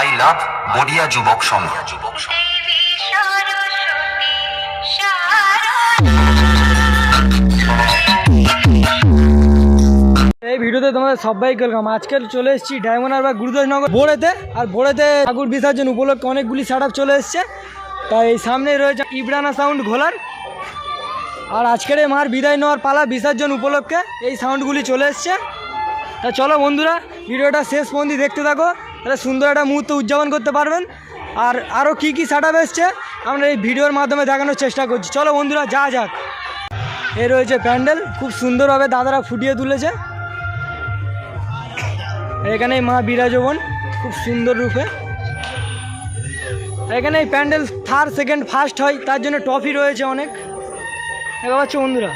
I love বডিয়া যুবক সংঘ। যুবক এই ভিডিওতে তোমাদের সবাই ওয়েলকাম। আজকে চলে এসেছি ডায়মন্ড হারবার গুরুদাসনগর বোড়েতে। আর বোড়েতে ঠাকুর বিসর্জন উপলক্ষে অনেকগুলি সেট চলে এসছে। তাই এই সামনে রয়েছে ইব্রানা সাউন্ড ঘোলার। আর আজকের এই মার বিদায় নেওয়ার পালা বিসর্জন উপলক্ষে এই সাউন্ডগুলি চলে এসছে। তা চলো বন্ধুরা, ভিডিওটা শেষ পর্যন্ত দেখতে থাকো। তাহলে সুন্দর একটা মুহূর্ত উদযাপন করতে পারবেন। আর আরও কী কী সেট এসছে, আমরা এই ভিডিওর মাধ্যমে দেখানোর চেষ্টা করছি। চলো বন্ধুরা, যা যাক। এ রয়েছে প্যান্ডেল, খুব সুন্দরভাবে দাদারা ফুটিয়ে তুলেছে। এখানে মা বিরাজবন খুব সুন্দর রূপে। এখানে এই প্যান্ডেল থার্ড সেকেন্ড ফার্স্ট হয়, তার জন্য ট্রফি রয়েছে অনেক। দেখা পাচ্ছে বন্ধুরা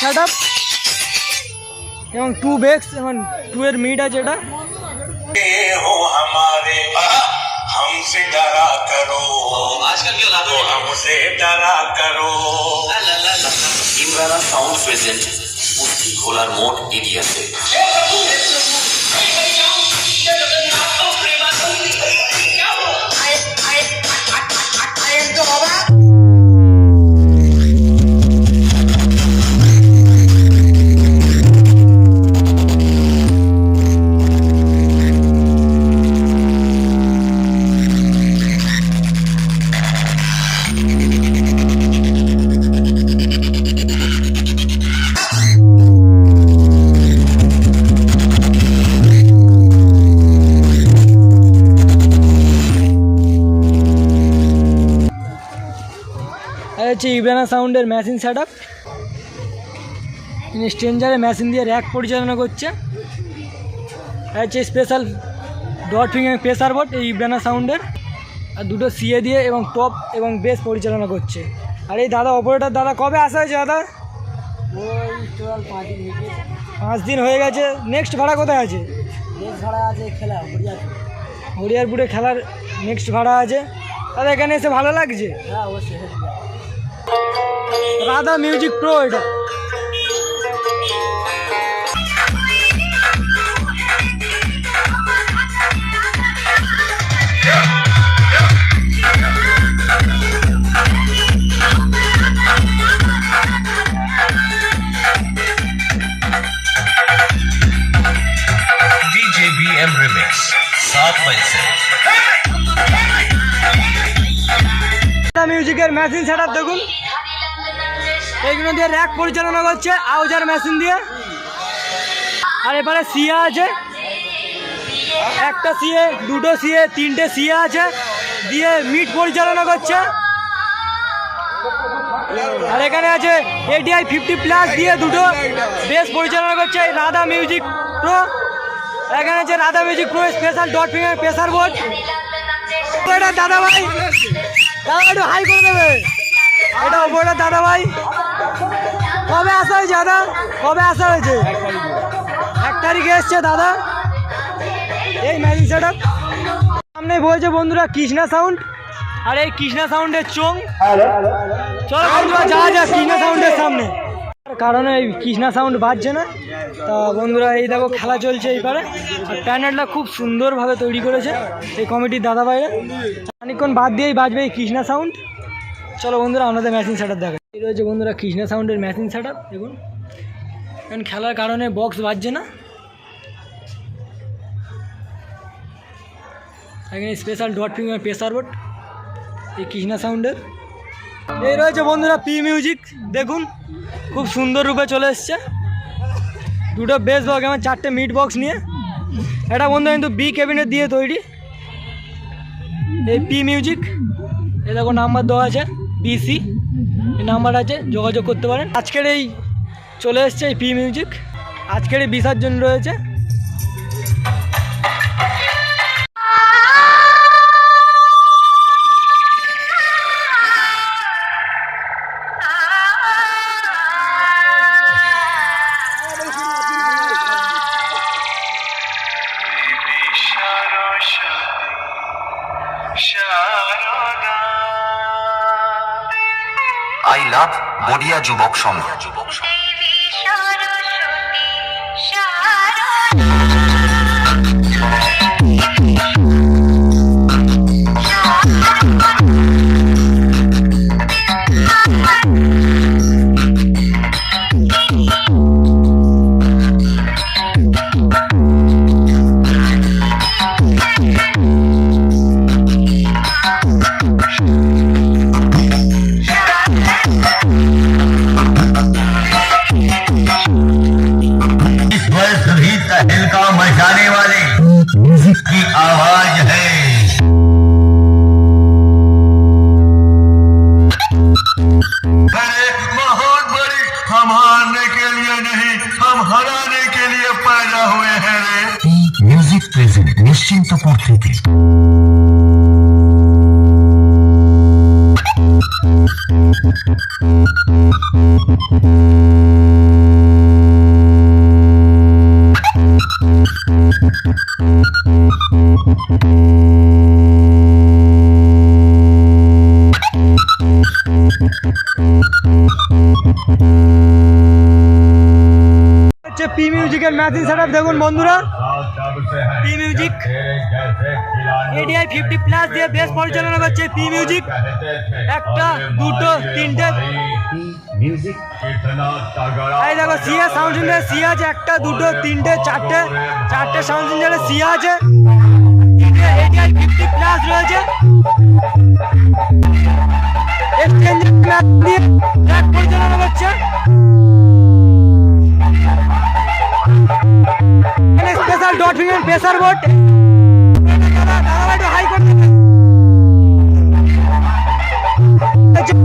সেট এবং টু বেক্স এবং টু এর মিট আছে এটা हो हमारे हमसे डरा करो आजकल क्या तो हमसे डरा करो ইমরানা সাউন্ড প্রেজেন্ট পুষ্টি খোলার মোট এরিয়াতে হচ্ছে ইব্রানা সাউন্ডের মেশিন সেট আপ স্ট্রেঞ্জারের মেশিন দিয়ে র্যাক পরিচালনা করছে। হচ্ছে special dot finger pressure board এই ইব্রানা সাউন্ডের। আর দুটো সিএ দিয়ে এবং টপ এবং বেস পরিচালনা করছে। আর এই দাদা অপারেটার দাদা কবে আসা হয়েছে দাদা? পাঁচ দিন হয়ে গেছে। নেক্সট ভাড়া কোথায় আছে? হরিয়ারপুরে খেলার নেক্সট ভাড়া আছে। দাদা এখানে এসে ভালো লাগছে? হ্যাঁ অবশ্যই রাধা মিউজিক প্রো এটা डीजे बीएम रिमिक्स सात मई से মিউজিকের মেশিন সেট দেখুন। এইগুলো দিয়ে র্যাক পরিচালনা করছে আউজার মেশিন দিয়ে। আর এবারে সিয়া আছে। একটা সিএ, দুটো সিএ, তিনটে সিএ আছে। দিয়ে মিট পরিচালনা করছে। আর এখানে আছে এডিআই ফিফটি প্লাস দিয়ে দুটো বেশ পরিচালনা করছে রাধা মিউজিক প্রো এখানে আছে Radha music pro special dot finger pressure board দাদা ভাই একটু হাই করে দেবে। এটা ওপরটা দাদা ভাই। কবে আসা হয়েছে দাদা? কবে আসা হয়েছে? এক তারিখে এসছে দাদা। এই ম্যাজিক সেট সামনে বলছে বন্ধুরা কৃষ্ণা সাউন্ড আর এই কৃষ্ণা সাউন্ডের চোং চলো বন্ধুরা যাওয়া যাক কৃষ্ণা সাউন্ডের সামনে। কারণে এই কৃষ্ণা সাউন্ড বাজছে না। তা বন্ধুরা এই দেখো খেলা চলছে এই পারে আর প্যানেলটা খুব সুন্দরভাবে তৈরি করেছে এই কমিটির দাদা অনেকক্ষণ বাদ দিয়েই বাজবে এই কৃষ্ণা সাউন্ড চলো বন্ধুরা, আমাদের মেশিন সেট আপ দেখা এই রয়েছে বন্ধুরা কৃষ্ণা সাউন্ডের মেশিন সেট দেখুন। এখন খেলার কারণে বক্স বাজছে না। এখানে special dot finger pressure board এই কৃষ্ণা সাউন্ডের এই রয়েছে বন্ধুরা পি মিউজিক দেখুন। খুব সুন্দর রূপে চলে এসছে। দুটো বেস বক্স এবং চারটে মিট বক্স নিয়ে। এটা বন্ধু কিন্তু বি ক্যাবিনেট দিয়ে তৈরি। এই পি মিউজিক এ দেখো নাম্বার দেওয়া আছে পিসি এই নাম্বার আছে, যোগাযোগ করতে পারেন। আজকের এই চলে এসছে এই পি মিউজিক আজকের এই বিসর্জন রয়েছে। লাভ বডিয়া যুবক সংঘ প্রেজেন্ট নিশ্চিন্তপুর থেকে পি মিউজিকের ম্যাচিং সেট দেখুন বন্ধুরা এডিআই ফিফটি প্লাস দিয়ে বেশ পরিচালনা করছে পি মিউজিক একটা, দুটো, তিনটে। এই দেখো সিএ সাউন্ড সি আছে একটা, দুটো, তিনটে, চারটে। চারটে সাউন্ড সিস্টেমে সি আছে। এডিআই ফিফটি প্লাস রয়েছে। Special dot finger pressure board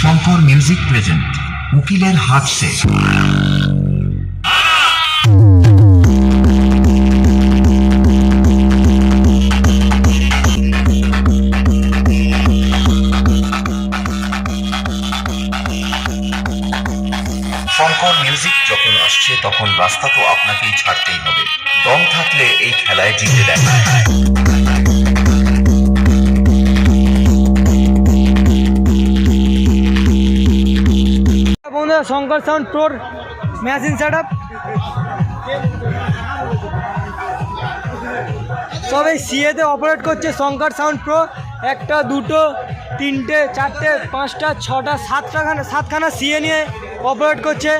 Shankar music present, উকিলের হাত সে। শঙ্কর মিউজিক যখন আসছে, তখন রাস্তা তো আপনাকেই ছাড়তেই হবে। দম থাকলে এই খেলায় জিতে দেখা শঙ্কর সাউন্ড প্রোর মেশিন সেট আপ সব এই সিএতে অপারেট করছে শঙ্কর সাউন্ড প্রো একটা দুটো তিনটে চারটে পাঁচটা ছটা সাতটা খানা সাতখানা সিএ নিয়ে অপারেট করছে।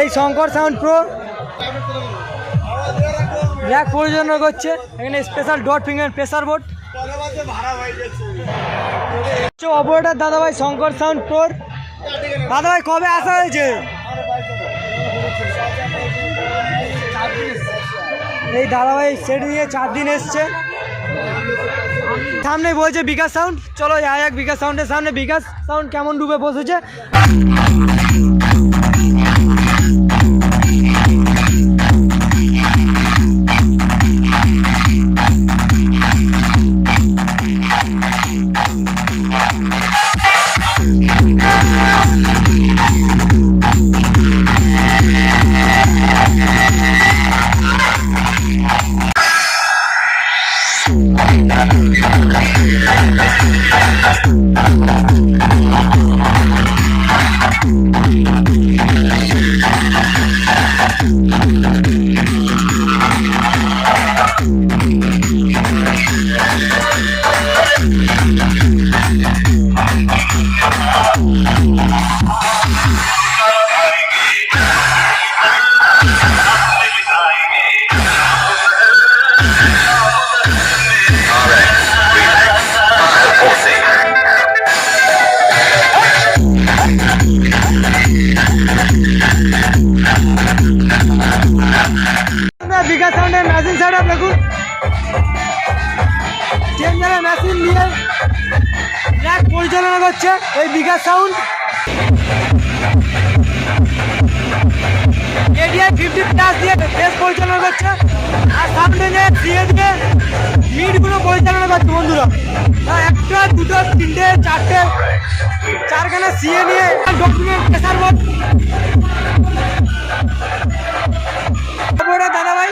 এই শঙ্কর সাউন্ড প্রো র্যাক পরিচালনা করছে। এখানে special dot finger pressure board operator দাদাভাই শঙ্কর সাউন্ড প্রোর দাদাভাই কবে আসা হয়েছে? এই দাদাভাই সেট নিয়ে চার দিন এসছে। সামনে বলছে বিকাশ সাউন্ড চলো এক বিকাশ সাউন্ডের সামনে। বিকাশ সাউন্ড কেমন ডুবে বসেছে? বিকাশ সাউন্ডের মেশিন সেট আপ দেখুন। চেঞ্জারের মেশিন নিয়ে ট্র্যাক পরিচালনা করছে, এই বিঘা সাউন্ড। পরিচালনা করছে। আর সামনে যে দিয়ে দিয়ে মিটগুলো পরিচালনা করছে বন্ধুরা। একটা, দুটো, তিনটে, চারটে, চারখানা সিএ নিয়ে ডকুমেন্ট প্রেসার বোর্ড দাদা ভাই